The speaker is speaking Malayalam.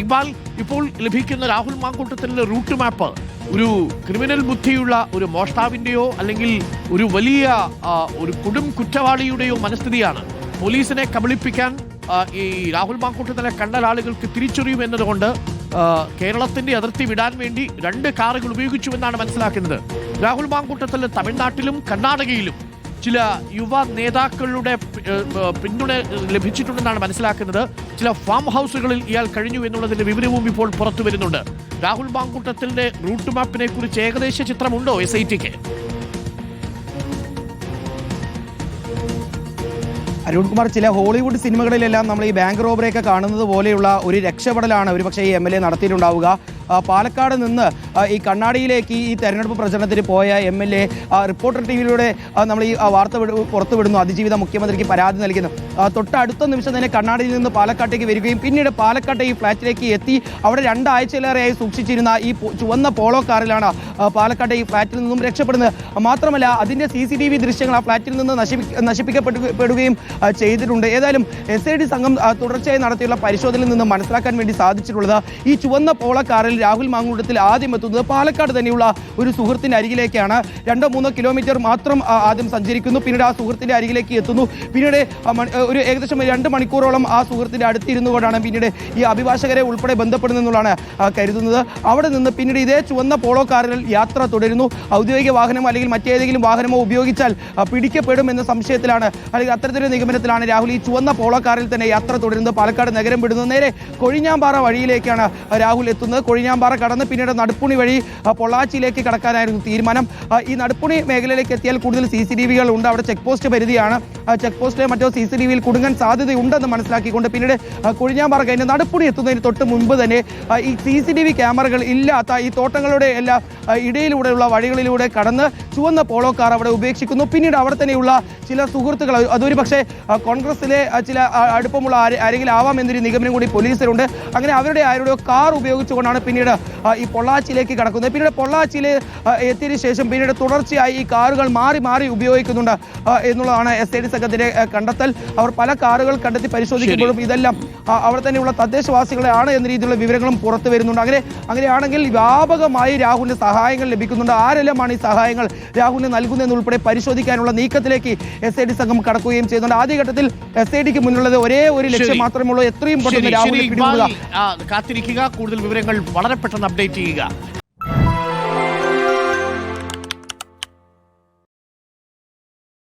ഇക്ബാൽ ഇപ്പോൾ ലഭിക്കുന്ന രാഹുൽ മാങ്കൂട്ടത്തിന്റെ റൂട്ട് മാപ്പ് ഒരു ക്രിമിനൽ ബുദ്ധിയുള്ള ഒരു മോഷ്ടാവിന്റെയോ അല്ലെങ്കിൽ ഒരു വലിയ ഒരു കൊടും കുറ്റവാളിയുടെയോ മനസ്ഥിതിയാണ്. പോലീസിനെ കബളിപ്പിക്കാൻ ഈ രാഹുൽ മാങ്കൂട്ടത്തിനെ കണ്ട ആളുകൾക്ക് തിരിച്ചറിയും എന്നതുകൊണ്ട് കേരളത്തിന്റെ അതിർത്തി വിടാൻ വേണ്ടി രണ്ട് കാറുകൾ ഉപയോഗിച്ചുവെന്നാണ് മനസ്സിലാക്കുന്നത്. രാഹുൽ മാങ്കൂട്ടത്തിൽ തമിഴ്നാട്ടിലും കർണാടകയിലും ചില യുവ നേതാക്കളുടെ പിന്തുണ ലഭിച്ചിട്ടുണ്ടെന്നാണ് മനസ്സിലാക്കുന്നത്. ചില ഫാം ഹൗസുകളിൽ ഇയാൾ കഴിഞ്ഞു എന്നുള്ളതിന്റെ വിവരവും ഇപ്പോൾ പുറത്തു വരുന്നുണ്ട്. രാഹുൽ മാങ്കൂട്ടത്തിന്റെ റൂട്ട് മാപ്പിനെ കുറിച്ച് ഏകദേശ ചിത്രമുണ്ടോ എസ് ഐ ടിക്ക് അരുൺകുമാർ ചില ഹോളിവുഡ് സിനിമകളിലെല്ലാം നമ്മൾ ഈ ബാങ്ക് റോബറിയൊക്കെ കാണുന്നത് പോലെയുള്ള ഒരു രക്ഷപ്പെടലാണ് ഒരുപക്ഷെ ഈ എം എൽ എ നടത്തിയിട്ടുണ്ടാവുക. പാലക്കാട് നിന്ന് ഈ കണ്ണാടിയിലേക്ക് ഈ തെരഞ്ഞെടുപ്പ് പ്രചരണത്തിന് പോയ M L A reporter T വിയിലൂടെ നമ്മൾ ഈ വാർത്ത പുറത്തുവിടുന്നു അതിജീവിത മുഖ്യമന്ത്രിക്ക് പരാതി നൽകുന്നു. തൊട്ടടുത്ത നിമിഷം തന്നെ കണ്ണാടിയിൽ നിന്ന് പാലക്കാട്ടേക്ക് വരികയും പിന്നീട് പാലക്കാട്ടെ ഈ ഫ്ളാറ്റിലേക്ക് എത്തി. അവിടെ രണ്ടാഴ്ചയിലേറെയായി സൂക്ഷിച്ചിരുന്ന ഈ ചുവന്ന പോളോ കാറിലാണ് പാലക്കാട്ടെ ഈ ഫ്ളാറ്റിൽ നിന്നും രക്ഷപ്പെടുന്നത്. മാത്രമല്ല അതിന്റെ സി സി ടി വി ദൃശ്യങ്ങൾ ആ ഫ്ളാറ്റിൽ നിന്ന് നശിപ്പി നശിപ്പിക്കപ്പെടുകയും ചെയ്തിട്ടുണ്ട്. ഏതായാലും എസ് ഐ ഡി സംഘം തുടർച്ചയായി നടത്തിയുള്ള പരിശോധനയിൽ നിന്ന് മനസ്സിലാക്കാൻ വേണ്ടി സാധിച്ചിട്ടുള്ളത് ഈ ചുവന്ന പോളോ കാറിൽ രാഹുൽ മാങ്കൂട്ടത്തിൽ ആദ്യം എത്തുന്നത് പാലക്കാട് തന്നെയുള്ള ഒരു സുഹൃത്തിന്റെ അരികിലേക്കാണ്. രണ്ടോ മൂന്നോ കിലോമീറ്റർ മാത്രം ആദ്യം സഞ്ചരിക്കുന്നു. പിന്നീട് ആ സുഹൃത്തിന്റെ അരികിലേക്ക് എത്തുന്നു. പിന്നീട് ഒരു ഏകദേശം രണ്ട് മണിക്കൂറോളം ആ സുഹൃത്തിന്റെ അടുത്തിരുന്നു കൊണ്ടാണ് പിന്നീട് ഈ അഭിഭാഷകരെ ഉൾപ്പെടെ ബന്ധപ്പെടുന്നതെന്നുള്ളതാണ് കരുതുന്നത്. അവിടെ നിന്ന് പിന്നീട് ഇതേ ചുവന്ന പോളോ കാറിൽ യാത്ര തുടരുന്നു. ഔദ്യോഗിക വാഹനമോ അല്ലെങ്കിൽ മറ്റേതെങ്കിലും വാഹനമോ ഉപയോഗിച്ചാൽ പിടിക്കപ്പെടും എന്ന സംശയത്തിലാണ് അല്ലെങ്കിൽ അത്തരത്തിലൊരു നിഗമനത്തിലാണ് രാഹുൽ ഈ ചുവന്ന പോളോ കാറിൽ തന്നെ യാത്ര തുടരുന്നത്. പാലക്കാട് നഗരം വിടുന്നത് നേരെ കൊഴിഞ്ഞാമ്പാറ വഴിയിലേക്കാണ് രാഹുൽ എത്തുന്നത്. കൊഴിഞ്ഞാമ്പാറ കടന്ന് പിന്നീട് നടുപ്പുണി വഴി പൊള്ളാച്ചിയിലേക്ക് കടക്കാനായിരുന്നു തീരുമാനം. ഈ നടുപ്പുണി മേഖലയിലേക്ക് എത്തിയാൽ കൂടുതൽ സി സി ടി വികൾ ഉണ്ട്. അവിടെ ചെക്ക് പോസ്റ്റ് പരിധിയാണ്. ചെക്ക് പോസ്റ്റിലെ മറ്റോ സി സി ടി വിയിൽ കുടുങ്ങാൻ സാധ്യതയുണ്ടെന്ന് മനസ്സിലാക്കിക്കൊണ്ട് പിന്നീട് കുഴിഞ്ഞാമ്പാറ കഴിഞ്ഞ് നടുപ്പുണി എത്തുന്നതിന് തൊട്ട് മുൻപ് തന്നെ ഈ സി സി ടി വി ക്യാമറകൾ ഇല്ലാത്ത ഈ തോട്ടങ്ങളുടെ എല്ലാ ഇടയിലൂടെയുള്ള വഴികളിലൂടെ കടന്ന് ചുവന്ന പോളോ കാർ അവിടെ ഉപേക്ഷിക്കുന്നു. പിന്നീട് അവിടെ തന്നെയുള്ള ചില സുഹൃത്തുക്കൾ അതൊരു പക്ഷേ കോൺഗ്രസിലെ ചില അടുപ്പമുള്ള ആരെ- ആരെങ്കിലും ആവാം എന്നൊരു നിഗമനം കൂടി പോലീസിലുണ്ട്. അങ്ങനെ അവരുടെ ആരുടെയോ കാർ ഉപയോഗിച്ചുകൊണ്ടാണ് പിന്നീട് ഈ പൊള്ളാച്ചിയിലേക്ക് കടക്കുന്നത്. പിന്നീട് പൊള്ളാച്ചിയിൽ എത്തിയതിനു ശേഷം പിന്നീട് തുടർച്ചയായി ഈ കാറുകൾ മാറി മാറി ഉപയോഗിക്കുന്നുണ്ട് എന്നുള്ളതാണ് എസ് ഐ ഡി സംഘത്തിന്റെ കണ്ടെത്തൽ അവർ പല കാറുകൾ കണ്ടെത്തി പരിശോധിക്കുമ്പോഴും ഇതെല്ലാം അവിടെ തന്നെയുള്ള തദ്ദേശവാസികളെ ആണ് എന്ന രീതിയിലുള്ള വിവരങ്ങളും പുറത്തു വരുന്നുണ്ട്. അങ്ങനെ അങ്ങനെയാണെങ്കിൽ വ്യാപകമായി രാഹുലിന് സഹായങ്ങൾ ലഭിക്കുന്നുണ്ട്. ആരെല്ലാമാണ് ഈ സഹായങ്ങൾ രാഹുലിന് നൽകുന്നതെന്നുൾപ്പെടെ പരിശോധിക്കാനുള്ള നീക്കത്തിലേക്ക് എസ് ഐ ഡി സംഘം കടക്കുകയും ചെയ്യുന്നുണ്ട്. ആദ്യഘട്ടത്തിൽ എസ് ഐ ഡിക്ക് മുന്നിലുള്ളത് ഒരേ ഒരു ലക്ഷ്യം. മാത്രമേ ഉള്ളൂ. എത്രയും പെട്ടെന്ന് രാഹുലിനെ പിടികൂടുക. കാത്തിരിക്കുക. കൂടുതൽ വിവരങ്ങൾ വളരെ പെട്ടെന്ന് അപ്ഡേറ്റ് ചെയ്യുക.